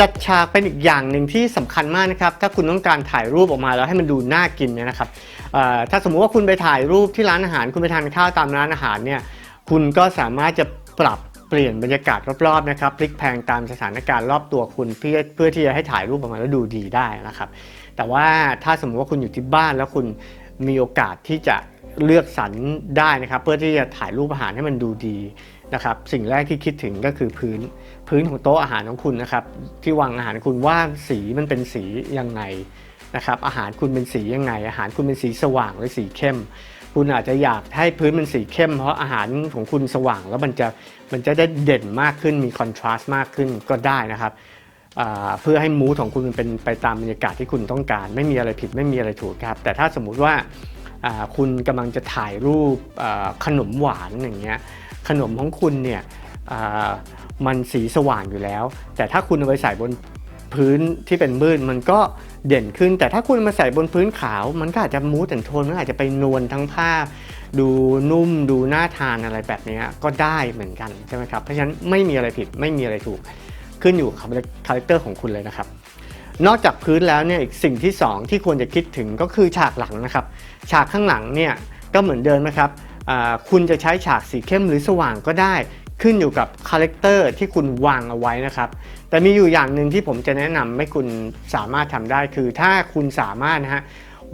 จัดฉากเป็นอีกอย่างหนึ่งที่สำคัญมากนะครับ ถ้าคุณต้องการถ่ายรูปออกมาแล้วให้มันดูน่ากินเนี่ยนะครับถ้าสมมุติว่าคุณไปถ่ายรูปที่ร้านอาหาร คุณไปทานข้าวตามร้านอาหารเนี่ยคุณก็สามารถจะปรับเปลี่ยนบรรยากาศรอบๆนะครับพลิกแพลงตามสถานการณ์รอบตัวคุณเพื่อเพื่อที่จะให้ถ่ายรูปออกมาแล้วดูดีได้นะครับ แต่ว่าถ้าสมมติว่าคุณอยู่ที่บ้านแล้วคุณมีโอกาสที่จะเลือกสรรได้นะครับ เพื่อที่จะถ่ายรูปอาหารให้มันดูดี นะครับสิ่งแรกที่คิดถึงก็คือพื้นพื้นของโต๊ะอาหารของคุณนะครับ ที่วางอาหารคุณว่าสีมันเป็นสียังไงนะครับ อาหารคุณเป็นสียังไง อาหารคุณเป็นสีสว่างหรือสีเข้ม คุณอาจจะอยากให้พื้นมันสีเข้ม เพราะอาหารของคุณสว่างแล้วมันจะมันจะได้เด่นมากขึ้นมีคอนทราสต์มากขึ้นก็ได้นะครับเพื่อให้มูทของคุณมันเป็นไปตามบรรยากาศที่คุณต้องการ ไม่มีอะไรผิดไม่มีอะไรถูกครับ แต่ถ้าสมมุติว่าคุณกำลังจะถ่ายรูปขนมหวานอย่างเงี้ย ขนมของคุณเนี่ยมันสีสว่างอยู่แล้ว แต่ถ้าคุณเอาไปใส่บนพื้นที่เป็นมืดมันก็เด่นขึ้น แต่ถ้าคุณมาใส่บนพื้นขาว มันก็อาจจะมูทแอนโทนมันอาจจะไปนวลทั้งภาพ ดูนุ่มดูน่าทานอะไรแบบนี้ก็ได้เหมือนกันใช่ไหมครับเพราะฉะนั้นไม่มีอะไรผิดไม่มีอะไรถูกขึ้นอยู่กับคาแรคเตอร์ของคุณเลยนะครับ นอกจากพื้นแล้วเนี่ยอีกสิ่งที่ 2 ที่ควรจะคิดถึงก็คือฉากหลังนะครับ ฉากข้างหลังเนี่ยก็เหมือนเดิมนะครับ คุณจะใช้ฉากสีเข้มหรือสว่างก็ได้ ขึ้นอยู่กับคาแรคเตอร์ที่คุณวางเอาไว้นะครับ แต่มีอยู่อย่างหนึ่งที่ผมจะแนะนำให้คุณสามารถทำได้คือถ้าคุณสามารถนะฮะ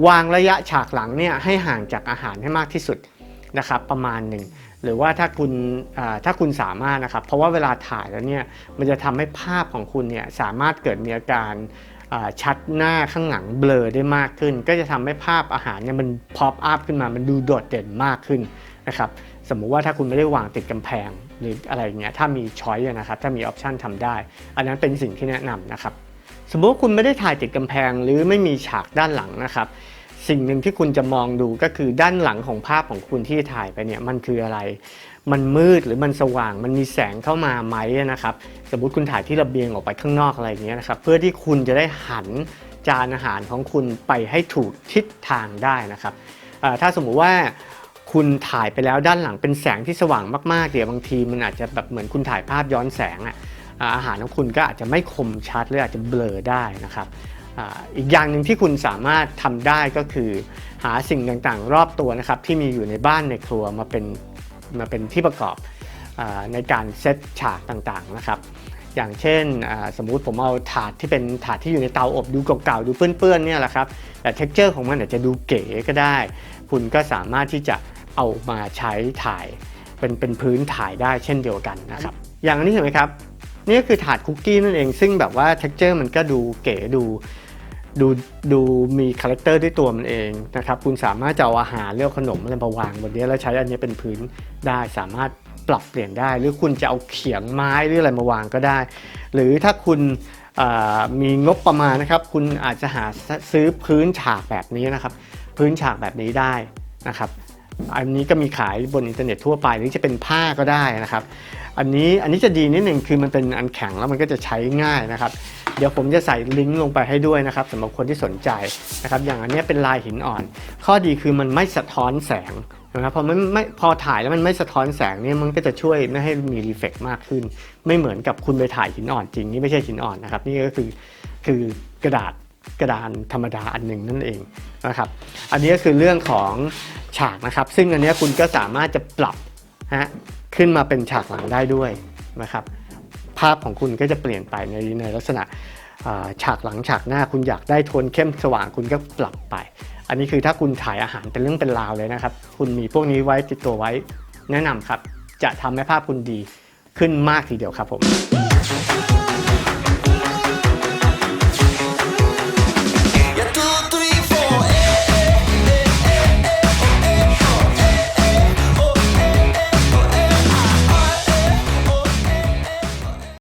วางระยะฉากหลังเนี่ยให้ห่างจากอาหารให้มากที่สุดนะครับประมาณหนึ่งหรือว่าถ้าคุณถ้าคุณสามารถนะครับ เพราะว่าเวลาถ่ายแล้วเนี่ยมันจะทำให้ภาพของคุณเนี่ยสามารถเกิดมีอาการ ชัดหน้าข้างหลังเบลอได้มากขึ้น ก็จะทำให้ภาพอาหารเนี่ยมันพอปอัพขึ้นมามันดูโดดเด่นมากขึ้นนะครับสมมุติว่าถ้าคุณไม่ได้วางติดกำแพงหรืออะไรเงี้ยถ้ามีช้อยนะครับถ้ามีออปชันทำได้ อันนั้นเป็นสิ่งที่แนะนำนะครับสมมุติว่าคุณไม่ได้ถ่ายติดกำแพงหรือไม่มีฉากด้านหลังนะครับ สิ่งหนึ่งที่คุณจะมองดูก็คือด้านหลังของภาพของคุณที่ถ่ายไปเนี่ยมันคืออะไร มันมืดหรือมันสว่าง มันมีแสงเข้ามาไหมนะครับ สมมติคุณถ่ายที่ระเบียงออกไปข้างนอกอะไรอย่างเงี้ยนะครับ เพื่อที่คุณจะได้หันจานอาหารของคุณไปให้ถูกทิศทางได้นะครับ ถ้าสมมุติว่าคุณถ่ายไปแล้วด้านหลังเป็นแสงที่สว่างมากๆเดี๋ยวบางทีมันอาจจะแบบเหมือนคุณถ่ายภาพย้อนแสงอะอาหารของคุณก็อาจจะไม่คมชัดหรืออาจจะเบลอได้นะครับ อีกอย่างหนึ่งที่คุณสามารถทำได้ก็คือหาสิ่งต่างๆ รอบตัวนะครับที่มีอยู่ในบ้านในครัวมาเป็นมาเป็นที่ประกอบอในการเซตฉากต่างๆนะครับ อย่างเช่นสมมุติผมเอาถาดที่เป็นถาดที่อยู่ในเตาอบดูเก่าๆดูเปื้อนๆเนี่ยแหละครับแต่เท็กเจอร์ของมันอาจจะดูเก๋ก็ได้ คุณก็สามารถที่จะเอามาใช้ถ่ายเป็นเป็นพื้นถ่ายได้เช่นเดียวกันนะครับ อย่างนี้เห็นไหมครับ นี่ก็คือถาดคุกกี้นั่นเอง ซึ่งแบบว่า t e x t อร์มันก็ดูเก๋ดูดูดูมีคาแรคเตอร์ด้วยตัวมันเองนะครับคุณสามารถจะเอาอาหารเลือกขนมอะไรมาวางบนนี้แล้วใช้อันนี้เป็นพื้นได้สามารถปรับเปลี่ยนได้ หรือคุณจะเอาเขียงไม้หรืออะไรมาวางก็ได้ หรือถ้าคุณมีงบประมาณนะครับ คุณอาจจะหาซื้อพื้นฉากแบบนี้นะครับ พื้นฉากแบบนี้ได้นะครับ อันนี้ก็มีขายบนอินเทอร์เน็ตทั่วไปหรือจะเป็นผ้าก็ได้นะครับ อันนี้อันนี้จะดีนิดหนึ่งคือมันเป็นอันแข็งแล้วมันก็จะใช้ง่ายนะครับ เดี๋ยวผมจะใส่ลิงก์ลงไปให้ด้วยนะครับสำหรับคนที่สนใจนะครับ อย่างอันนี้เป็นลายหินอ่อน ข้อดีคือมันไม่สะท้อนแสงนะครับพอมันไม่พอถ่ายแล้วมันไม่สะท้อนแสงเนี่ยมันก็จะช่วยไม่ให้มีรีเฟกมากขึ้น ไม่เหมือนกับคุณไปถ่ายหินอ่อนจริงนี่ไม่ใช่หินอ่อนนะครับ นี่ก็คือคือกระดาษกระดานธรรมดาอันหนึ่งนั่นเองนะครับ อันนี้ก็คือเรื่องของฉากนะครับ ซึ่งอันนี้คุณก็สามารถจะปรับ ฮะขึ้นมาเป็นฉากหลังได้ด้วยนะครับ ภาพของคุณก็จะเปลี่ยนไปในในลักษณะฉากหลังฉากหน้าคุณอยากได้โทนเข้มสว่างคุณก็ปรับไป อันนี้คือถ้าคุณถ่ายอาหารเป็นเรื่องเป็นราวเลยนะครับ คุณมีพวกนี้ไว้ติดตัวไว้แนะนำครับ จะทำให้ภาพคุณดีขึ้นมากทีเดียวครับผม